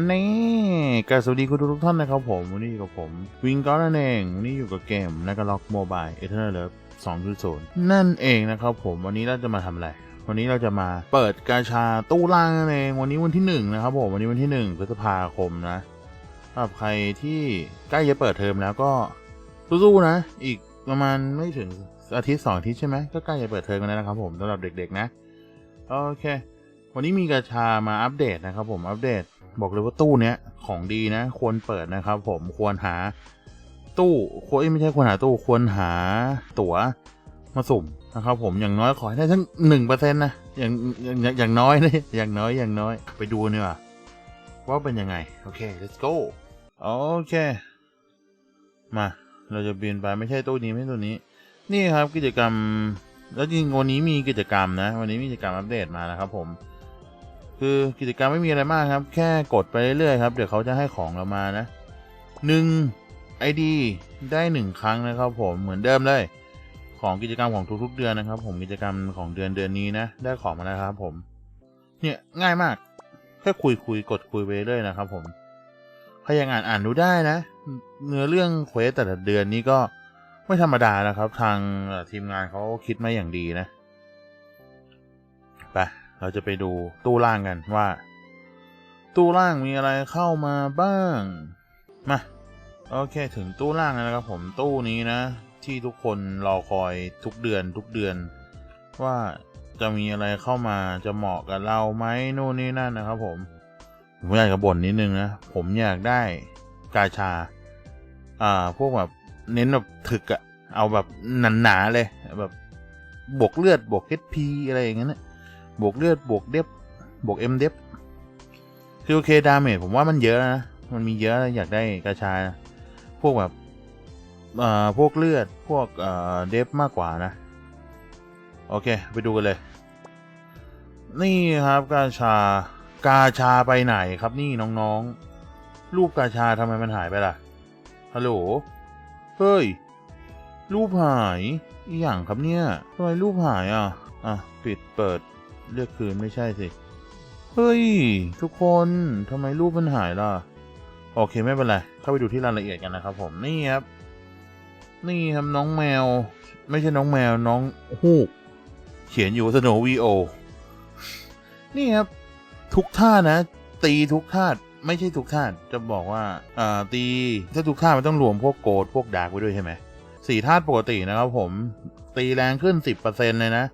นนี้กสวัสดีคุณทุกท่านนะครับผม วันนี้อยู่กับผมวิงก็นั่นเองวันนี้อยู่กับเกมนักล็อกโมบายเอเทอร์เลิฟ2.0นั่นเองนะครับผมวันนี้เราจะมาทำอะไร วันนี้เราจะมาเปิดกาชาตู้ล่างนั่นเองวันนี้วันที่หนึ่งนะครับผมวันนี้วันที่หนึ่งพฤษภาคมนะสำหรับใครที่ใกล้จะเปิดเทอมแล้วก็สู้ๆนะ อีกประมาณไม่ถึงอาทิตย์สองอาทิตย์ใช่ไหมก็ใกล้จะเปิดเทอมกันแล้วนะครับผมสำหรับเด็กๆนะโอเค วันนี้มีกาชามาอัปเดตนะครับผมอัปเดต บอกเลยว่าตู้เนี้ยของดีนะ ควรเปิดนะครับ ผมควรหาตู้ควรไม่ใช่ควรหาตู้ควรหาตั๋วมาสุ่มนะครับผมอย่างน้อยขอให้ได้ทั้งหนึ่งเปอร์เซ็นต์นะอย่างอย่างอย่างอย่างน้อยนะอย่างน้อยอย่างน้อยไปดูเนีกว่ยว่าเป็นยังไง โอเค let's go โอเค มาเราจะบินไปไม่ใช่ตู้นี้ไม่ใช่ตู้นี้ นี่ครับกิจกรรม แล้วจริงวันนี้มีกิจกรรมนะ วันนี้มีกิจกรรมอัปเดตมานะครับผม คือกิจกรรมไม่มีอะไรมากครับ แค่กดไปเรื่อยๆครับ เดี๋ยวเขาจะให้ของเรามานะหนึ่งไอดีได้หนึ่งครั้งนะครับผมเหมือนเดิมเลย ของกิจกรรมของทุกๆเดือนนะครับ ผมกิจกรรมของเดือนเดือนนี้นะ ได้ของมาแล้วครับ ผม เนี่ยง่ายมากแค่คุยคุยกดคุยไปเรื่อยนะครับ ผมใครยังอ่านอ่านดูได้นะ เนื้อเรื่องเควสแต่ละเดือนนี้ก็ไม่ธรรมดานะครับ ทางทีมงานเขาคิดมาอย่างดีนะไป เราจะไปดูตู้ล่างกันว่า ตู้ล่างมีอะไรเข้ามาบ้าง มา โอเคถึงตู้ล่างแล้วนะครับผมตู้นี้นะ ที่ทุกคนรอคอยทุกเดือนทุกเดือน ว่าจะมีอะไรเข้ามาจะเหมาะกับเราไหมนู่นนี่นั่นนะครับผมผมอยากจะบ่นนิดนึงนะ ผมอยากได้กาชา อ่า พวกแบบเน้นแบบถึกอะเอาแบบหนาๆเลย แบบบวกเลือดบวก HP อะไรอย่างเงี้ย บวกเลือดบวกเดฟบวกเอ็มเดฟคือโอเคดาเมจผมว่ามันเยอะนะ มันมีเยอะอยากได้กาชาพวกแบบเอ่อพวกเลือดพวกเอ่อเดฟมากกว่านะ โอเค ไปดูกันเลย นี่ครับกาชากาชาไปไหนครับนี่น้องๆ รูปกาชาทำไมมันหายไปล่ะฮัลโหลเฮ้ย รูปหายอีหยังครับเนี่ยทำไมรูปหายอะ อะ ปิดเปิด เลือกคืนไม่ใช่สิ เฮ้ย ทุกคนทำไมรูปมันหายล่ะ โอเคไม่เป็นไร เข้าไปดูที่รายละเอียดกันนะครับผมนี่ครับ นี่ครับน้องแมว ไม่ใช่น้องแมวน้องฮูก เขียนอยู่สโนวีโอ นี่ครับ ทุกท่านะ ตีทุกท่าไม่ใช่ทุกท่าจะบอกว่าอ่าตีถ้าทุกท่ามันต้องรวมพวกโกดพวกดาร์กไว้ด้วยใช่ไหมสี่ธาปกตินะครับผมตีแรงขึ้นสิบเปอร์เซ็นเลยนะ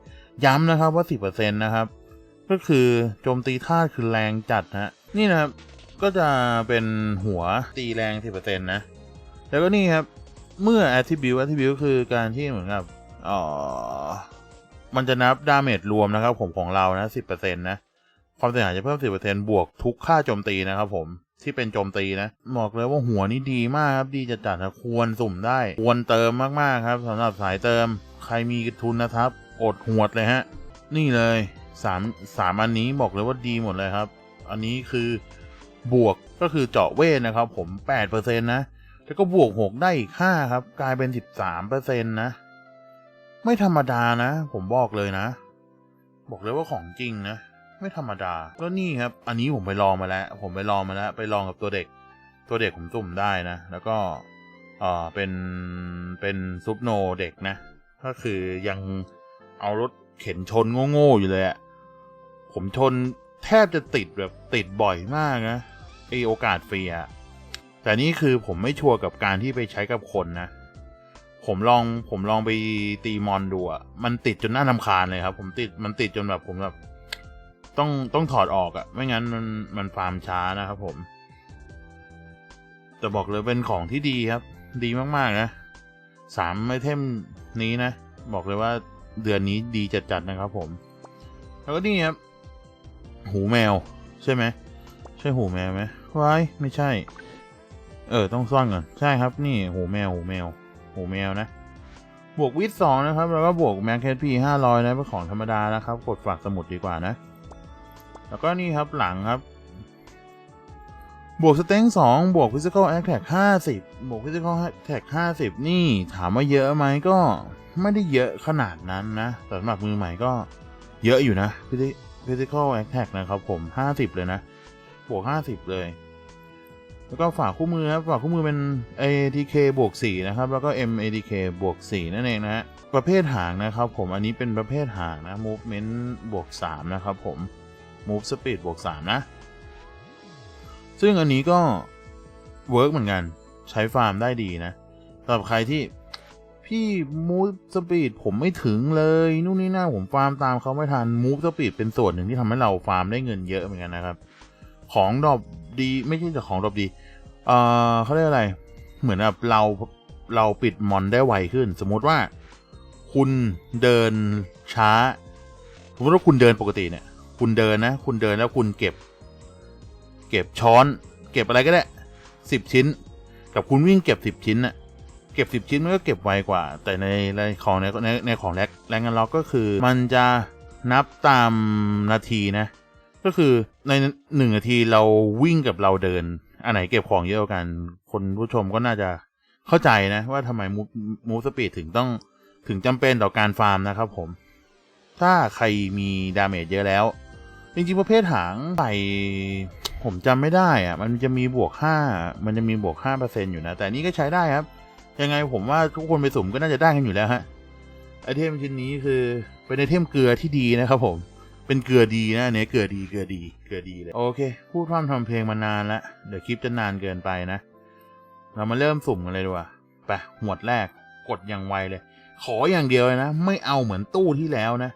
ย้ำนะครับว่าสิบเปอร์เซ็นนะครับ ก็คือโจมตีธาตุคือแรงจัดฮะนี่นะครับ ก็จะเป็นหัวตีแรงสิบเปอร์เซ็นนะ แล้วก็นี่ครับ เมื่อ attribute attribute คือการที่เหมือนกับอ๋อมันจะนับดาเมจรวมนะครับ ผมของเรานะสิบเปอร์เซ็นนะ ความเสียหายจะเพิ่ม 10%บวกทุกค่าโจมตีนะครับผมที่เป็นโจมตีนะบอกเลยว่าหัวนี่ดีมากครับ ดีจะจัดนะควรสุ่มได้ ควรเติมมาก ๆ ครับสำหรับสายเติม ใครมีทุนนะครับ อดหวดเลยฮะ นี่เลยสามสามอันนี้บอกเลยว่าดีหมดเลยครับ อันนี้คือบวกก็คือเจาะเวทนะครับ ผม8%นะ แล้วก็บวก 6 ได้อีก5ครับ กลายเป็น 13%นะ ไม่ธรรมดานะ ผมบอกเลยนะ บอกเลยว่าของจริงนะ ไม่ธรรมดาแล้วนี่ครับ อันนี้ผมไปลองมาแล้ว ผมไปลองมาแล้ว ไปลองกับตัวเด็ก ตัวเด็กผมสุ่มได้นะ แล้วก็เอ่อเป็นเป็นซุปโนเด็กนะ ก็คือยัง เอารถเข็นชนโง่ๆอยู่เลยอะผมชนแทบจะติดแบบติดบ่อยมากนะไอโอกาสฟรีอะแต่นี่คือผมไม่ชัวร์กับการที่ไปใช้กับคนนะ ผมลองผมลองไปตีมอนดูอะมันติดจนน่าทำคาญเลยครับ ผมติดมันติดจนแบบผมแบบต้องต้องถอดออกอะ่ะไม่งั้นมันมันฟาร์มช้านะครับผมจะบอกเลยเป็นของที่ดีครับ ดีมากๆนะสามไอเทมนี้นะ บอกเลยว่า เดือนนี้ดีจัดๆนะครับ ผม แล้วก็นี่ครับหูแมว ใช่ไหมใช่หูแมวไหมว้ายไม่ใช่ เออต้องซ่อนก่อนใช่ครับ นี่หูแมวหูแมวหูแมวนะบวกวิทสองนะครับ แล้วก็บวกแมคเคพีห้าร้อยนะเป็นของธรรมดานะครับ กดฝากสมุดดีกว่านะ แล้วก็นี่ครับหลังครับ บวกสเต็งสองบวกฟิสิกอลแอคแท็กห้าสิบบวกฟิสิกอลแท็กห้าสิบนี่ถามว่าเยอะไหมก็ ไม่ได้เยอะขนาดนั้นนะแต่สำหรับมือใหม่ก็เยอะอยู่นะฟิสิกอลแอคแท็กนะครับผมห้าสิบเลยนะ บวกห้าสิบเลย แล้วก็ฝากคู่มือครับฝากคู่มือเป็น ATK บวก 4 นะครับ แล้วก็ MATK บวก 4 นั่นเองนะฮะประเภทหางนะครับผมอันนี้เป็นประเภทหางนะ movement บวก 3 นะครับผม move speed บวก 3 นะ ซึ่งอันนี้ก็เวิร์กเหมือนกัน ใช้ฟาร์มได้ดีนะสำหรับใครที่ พี่ move speed ผมไม่ถึงเลยนู่นนี่นั่นผมฟาร์มตามเขาไม่ทัน move speed เป็นส่วนหนึ่งที่ทำให้เราฟาร์มได้เงินเยอะเหมือนกันนะครับ ของดอปดีไม่ใช่แต่ของดอปดีเอ่อเขาเรียกอะไร เหมือนแบบเราเราปิดมอนได้ไวขึ้น สมมติว่า คุณเดินช้า สมมติว่าคุณเดินปกติเนี่ย คุณเดินนะ คุณเดินแล้วคุณเก็บ เก็บช้อน เก็บอะไรก็ได้สิบชิ้น กับคุณวิ่งเก็บสิบชิ้นน่ะ เก็บสิบชิ้นมันก็เก็บไวกว่า แต่ในในของในในในของแรงแรงงานล็อกก็คือ มันจะนับตามนาทีนะ ก็คือในหนึ่งนาทีเราวิ่งกับเราเดิน อันไหนเก็บของเยอะกัน คนผู้ชมก็น่าจะเข้าใจนะ ว่าทำไมมูมูสปีดถึงต้องถึงจำเป็นต่อการฟาร์มนะครับผม ถ้าใครมีดาเมจเยอะแล้ว จริงๆ ประเภทหางไปผมจำไม่ได้อะมันจะมีบวกห้ามันจะมีบวกห้าเปอร์เซ็นอยู่นะ แต่นนี้ก็ใช้ได้ครับ ยังไงผมว่าทุกคนไปสุ่มก็น่าจะได้กันอยู่แล้วฮะไอเทมชิ้นนี้คือเป็นไอเทมเกลือที่ดีนะครับผมเป็นเกลือดีนะอันนี้เกลือดีเกลือดีเกลือดีเลยโอเค พูดพร่ำทำเพลงมานานล้วเดี๋ยวคลิปจะนานเกินไปนะ เรามาเริ่มสุ่มกันเลยดีกว่าไปหมวดแรกกดอย่างไวเลย ขออย่างเดียวเลยนะ ไม่เอาเหมือนตู้ที่แล้วนะ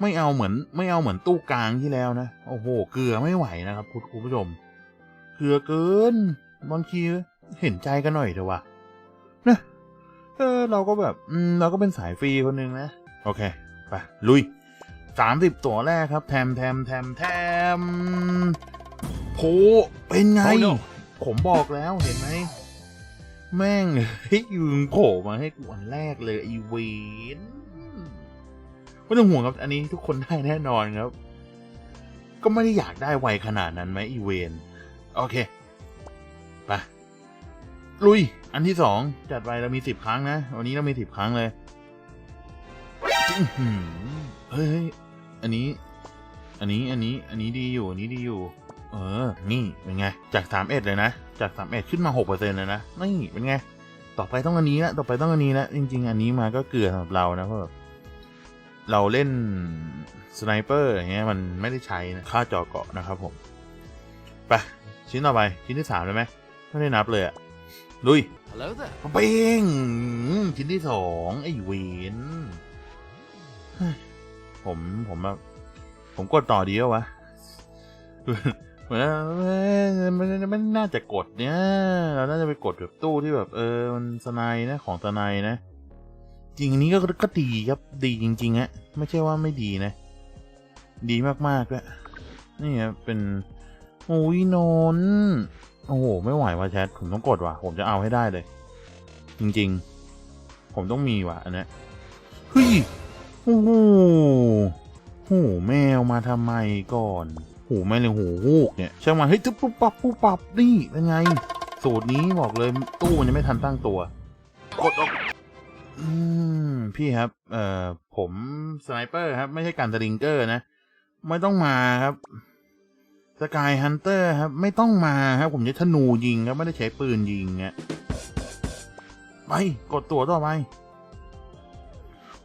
ไม่เอาเหมือน ไม่เอาเหมือนตู้กลางที่แล้วนะโอ้โห เกลือไม่ไหวนะครับคุณผู้ชมเกลือเกินบางทีเห็นใจกันหน่อยเถอะวะ เออเราก็แบบอืมเราก็เป็นสายฟรีคนหนึ่งนะ โอเค ไป ลุยสามสิบตัวแรกครับ แทมแทมแทมแทมโหเป็นไง Oh no ผมบอกแล้วเห็นไหม แม่งเฮ้ยยืงโผล่มาให้กูอันแรกเลยไอีเวนไม่ต้องห่วงครับอันนี้ทุกคนได้แน่นอนครับ ก็ไม่ได้อยากได้ไวขนาดนั้นไหมอีเวน โอเคไป ลุย อันที่สองจัดไปเรามีสิบครั้งนะ วันนี้เรามีสิบครั้งเลยเฮ้ยอันนี้ อันนี้ อันนี้ อันนี้ดีอยู่ อันนี้ดีอยู่ เออ นี่ เป็นไง จากสามเอ็ดเลยนะ จากสามเอ็ดขึ้นมาหกเปอร์เซ็นต์เลยนะ นี่ เป็นไง ต่อไปต้องอันนี้ละ ต่อไปต้องอันนี้ละ จริง ๆ อันนี้มาก็เกลือสำหรับเรานะเพราะเราเล่นสไนเปอร์อย่างเงี้ยมันไม่ได้ใช้นะค่าจอเกาะนะครับผม ไป ชิ้นต่อไป ชิ้นที่สามเลยไหมไม่ได้นับเลยอะ ลุย Hello there. เป้งชิ้นที่สองไอ้เวนเฮ้ยผมผมแบบผมกดต่อดีแล้ววะเหมือนมันมันน่าจะกดเนี่ย เราน่าจะไปกดแบบตู้ที่แบบ เออ มันสไนด์นะของสไนด์นะ จริงอันนี้ก็ก็ดีครับดีจริงๆอะไม่ใช่ว่าไม่ดีนะ ดีมากๆด้วยนี่ครับเป็นโอ้ยนนท์ โอ้โห ไม่ไหวว่ะแชท ผมต้องกดว่ะ ผมจะเอาให้ได้เลย จริงๆ ผมต้องมีว่ะ อันเนี้ยเฮ้ย โอ้โหโอ้โหแมวมาทำไมก่อนหูไม่เลยหูฮูกเนี่ยช่างมันเฮ้ยตุ๊บปุ๊บปับปุ๊บปับนี่เป็นไง สูตรนี้บอกเลยตู้มันยังไม่ทันตั้งตัว กดออกอืมพี่ครับ เอ่อผมสไนเปอร์ครับ ไม่ใช่การสลิงเกอร์นะ ไม่ต้องมาครับ สกายฮันเตอร์ครับ ไม่ต้องมาครับ ผมจะธนูยิงครับ ไม่ได้ใช้ปืนยิงอะไป กดตัวต่อไป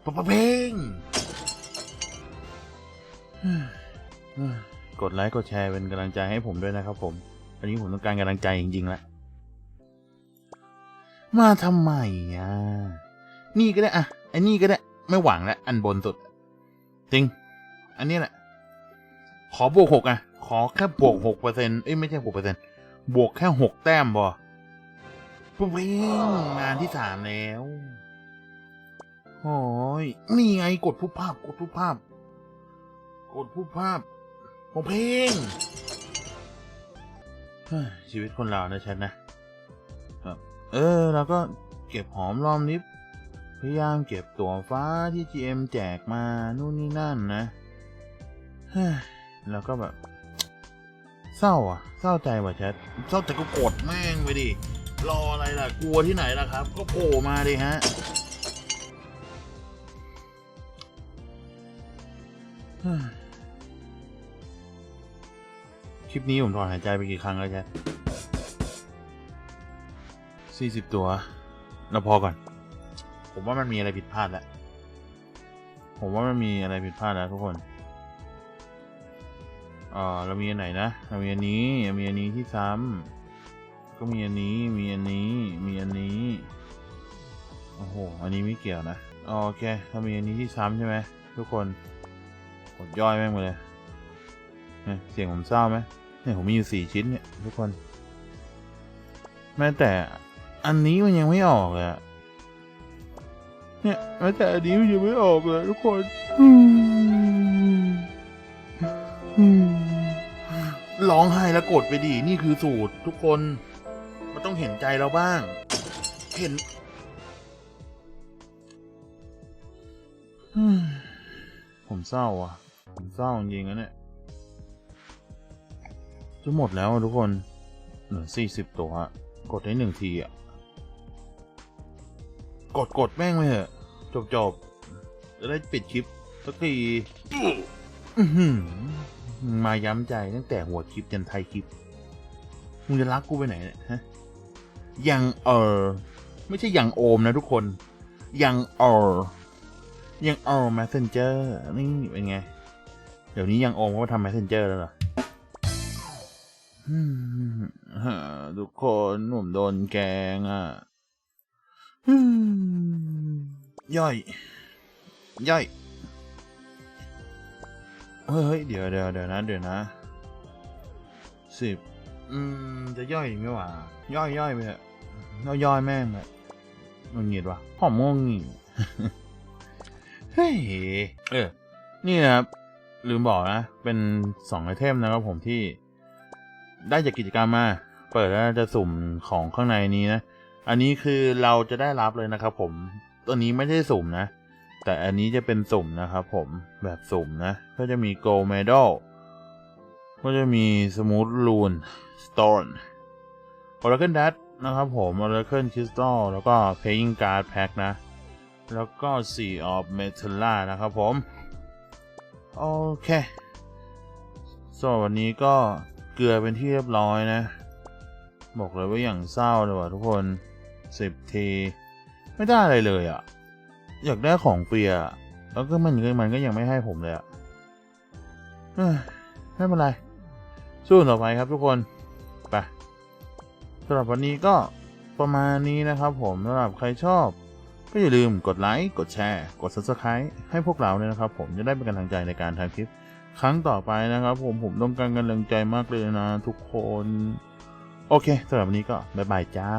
ปะปะเพงกดไลค์กดแชร์เป็นกำลังใจให้ผมด้วยนะครับผม อันนี้ผมต้องการกำลังใจจริงๆแหละมาทำไมอะ นี่ก็ได้อะไอ้นี่ก็ได้ ไม่หวังแล้วอันบนสุด จริง อันนี้แหละ ขอบวกหกอะ อแค่บวกหกเปอร์เซ็นต์เอ้ยไม่ใช่หกเปอร์เซ็นต์บวกแค่หกแต้มบอปุ๊บเองงานที่สามแล้วโอ้ยนี่ไงกดผู้ภาพ กดผู้ภาพ กดผู้ภาพโอเพลงชีวิตคนเรานะฉันนะครับ เออแล้วก็เก็บหอมรอมริบพยายามเก็บตัวฟ้าที่ GM แจกมานู่นนี่นั่นนะแล้วก็แบบ เศร้าอะ เศร้าใจว่ะแชทเศร้าแต่ก็กดแม่งไปดิ รออะไรล่ะ กลัวที่ไหนล่ะครับ ก็โผล่มาดิฮะคลิปนี้ผมถอนหายใจไปกี่ครั้งแล้วแชทสี่สิบตัว เราพอก่อน ผมว่ามันมีอะไรผิดพลาดแล้ว ผมว่ามันมีอะไรผิดพลาดแล้วทุกคน อ่าเรามีอันไหนนะเรามีอันนี้มีอันนี้ที่ซ้ำก็มีอันนี้มีอันนี้มีอันนี้โอ้โหอันนี้ไม่เกี่ยวนะโอเคเรามีอันนี้ที่ซ้ำใช่ไหมทุกคนกดย่อยแม่งไปเลยเนี่ยเสียงผมเศร้าไหมเนี่ยผมมีอยู่สี่ชิ้นเนี่ยทุกคนแม้แต่อันนี้มันยังไม่ออกเลยอะเนี่ยแม้แต่อันนี้มันยังไม่ออกเลยทุกคน ร้องไห้แล้วกดไปดินี่คือสูตรทุกคน มันต้องเห็นใจเราบ้าง เห็นผมเศร้าอะ ผมเศร้าจริงๆนะเนี่ยจะหมดแล้วทุกคนเหลือสี่สิบตัวอะกดได้หนึ่งทีอะ กดกดแม่งไปเถอะ จบจบจะได้ปิดคลิปสักทีอือหือ มาย้ำใจตั้งแต่หัวคลิปยันไทายคลิป มึงจะรักกูไปไหนเนี่ยฮะ ยังเออ ไม่ใช่ยังโอมนะทุกคน ยังเออ ยังเออ messenger นี่เป็นไง เดี๋ยวนี้ยังโอมเขาทำ messenger แล้วเหรอทุกคนผมโดนแกงอะย่อย ย่อย เฮ้ยเดี๋ยวเดี๋ยวเดี๋ยวนะเดี๋ยวนะสิบอืมจะย่อยอีกไหมวะย่อยย่อยไปเถอะเราย่อยแม่งเลยมันหงิดวะหอมม่วงงิดเฮ้ยเออนี่นะครับลืมบอกนะ เป็นสองไอเทมนะครับผมที่ได้จากกิจกรรมมา เปิดแล้วจะสุ่มของข้างในนี้นะ อันนี้คือเราจะได้รับเลยนะครับผม ตัวนี้ไม่ได้สุ่มนะ แต่อันนี้จะเป็นสุ่มนะครับผมแบบสุ่มนะ ก็จะมี gold medal ก็จะมี smooth rune stone oracle dust นะครับผม oracle crystal แล้วก็ playing card pack นะ แล้วก็ sea of metalla นะครับผม โอเคส่วนวันนี้ก็เกลือเป็นที่เรียบร้อยนะ บอกเลยว่าอย่างเศร้าเลยว่ะทุกคนสิบที ไม่ได้อะไรเลยอะ่ะ อยากได้ของเปียแล้วก็มันมันก็ยังไม่ให้ผมเลยอะ่ะเอ้ไม่เป็นไร สู้ต่อไปครับทุกคน ไปสำหรับวันนี้ก็ประมาณนี้นะครับผมสำหรับใครชอบ ก็อย่าลืมกดไลค์ กดแชร์ กด subscribe ให้พวกเราเนี่ยนะครับ ผมจะได้เป็นกำลังใจในการทำคลิป ครั้งต่อไปนะครับ ผมผมต้องการกำลังใจมากเลยนะ ทุกคน โอเคสำหรับวันนี้ก็ บ๊ายบายจ้า